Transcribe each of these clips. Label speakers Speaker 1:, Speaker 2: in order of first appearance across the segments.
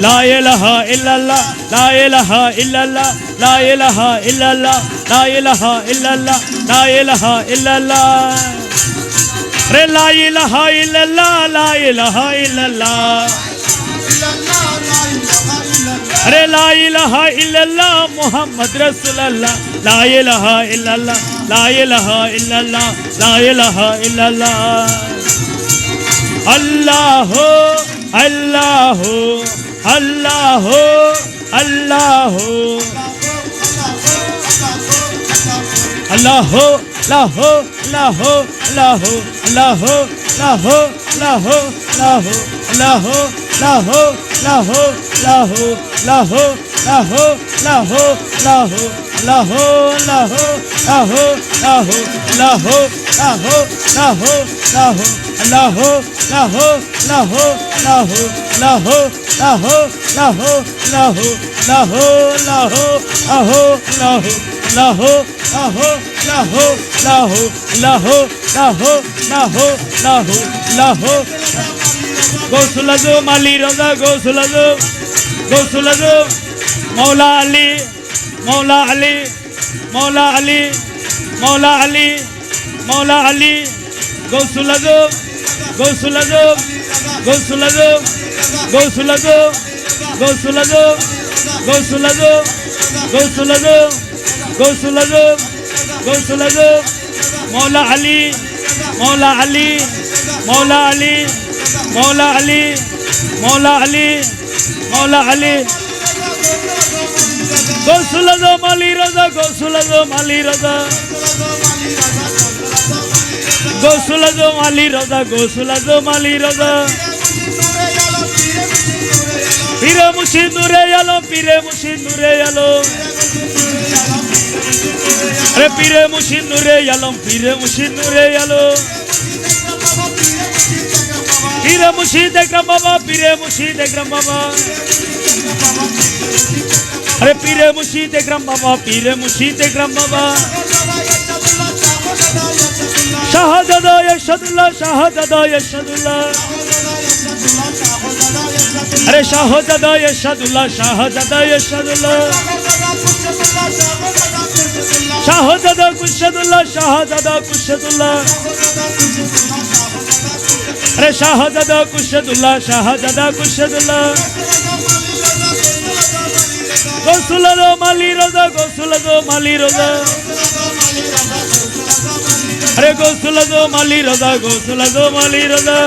Speaker 1: لا إله إلا الله لا إله إلا الله لا إله إلا الله لا إله إلا الله لا إله إلا الله ري لا إله إلا الله لا إله إلا الله
Speaker 2: ري
Speaker 1: لا إله إلا الله محمد رسول الله لا إله إلا الله لا إله إلا الله لا إله إلا الله الله الله আল্লাহ আল্লাহ আল্লাহ লাহ লাহ লাহ লাহ লাহ লাহ লাহ লাহ লাহ লাহ লাহ লাহ লাহ লাহ লাহ লাহ লহো লহো লহো লহো লহো লহো লহো লহো লহো লহো লহো লহো লহো লহো লহো লহো লহো লহো অহো লহো লহো অহো লহো লহো লহো লহো লহো লহো লহো
Speaker 2: গোসুলাজো
Speaker 1: মালি রোজা গোসুলাজো গোসুলাজো মৌলা আলী মৌলা আলী মৌলা আলী মৌলা আলী মৌলা আলী গোসলাজো গোসলাজো গোসলাজো গোসলাজো গোসলাজো গোসলাজো গোসলাজো গোসলাজো গোসলাজো মৌলা আলী মৌলা আলী মৌলা আলী মৌলা আলী মৌলা আলী মৌলা আলী গোসল মালি রাজা, গোসল মালি রাজা। গোসল মালি রাজা, গোসল মালি রাজা। পীরে মুশি নূরে আলো পীরে মুশি নূরে আলো
Speaker 2: আরে
Speaker 1: পীরে মুশি নূরে আলম, পীরে মুশি নূরে আলো পীরে মুর্শিদ একরাম বাবা পীরে মুর্শিদ একরাম বাবা।
Speaker 2: আরে
Speaker 1: পীরে মুর্শিদ একরাম বাবা পীরে মুর্শিদ একরাম বাবা। শাহজাদা ইরশাদুল্লাহ শাহজাদা ইরশাদুল্লাহ
Speaker 2: আরে
Speaker 1: শাহজাদা ইরশাদুল্লাহ শাহজাদা ইরশাদুল্লাহ শাহজাদা কুশাদুল্লাহ শাহজাদা কুশাদুল্লাহ
Speaker 2: আরে
Speaker 1: শাহজাদা কুশাদুল্লাহ শাহজাদা কুশাদুল্লাহ। গোসুলাদো মালি রোজা গোসুলাদো মালি রোজা।
Speaker 2: আরে
Speaker 1: গোসুল গোসুলাদো মালি রোজা গোসুলাদো মালি রোজা।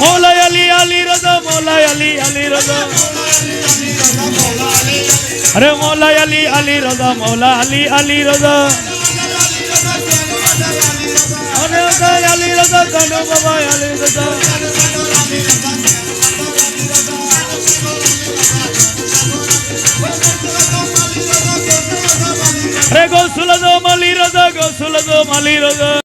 Speaker 1: মৌলাই আলী আলী রোজা মৌলাই আলী আলী রোজা। আরে মৌলাই আলী আলী রোজা, মৌলা আলী আলী রোজা।
Speaker 2: আলী
Speaker 1: রোজা কানু বাবা আলী রোজা
Speaker 2: আরে
Speaker 1: গোসুলাদো মালি রোজা গোসুলাদো মালি রোজা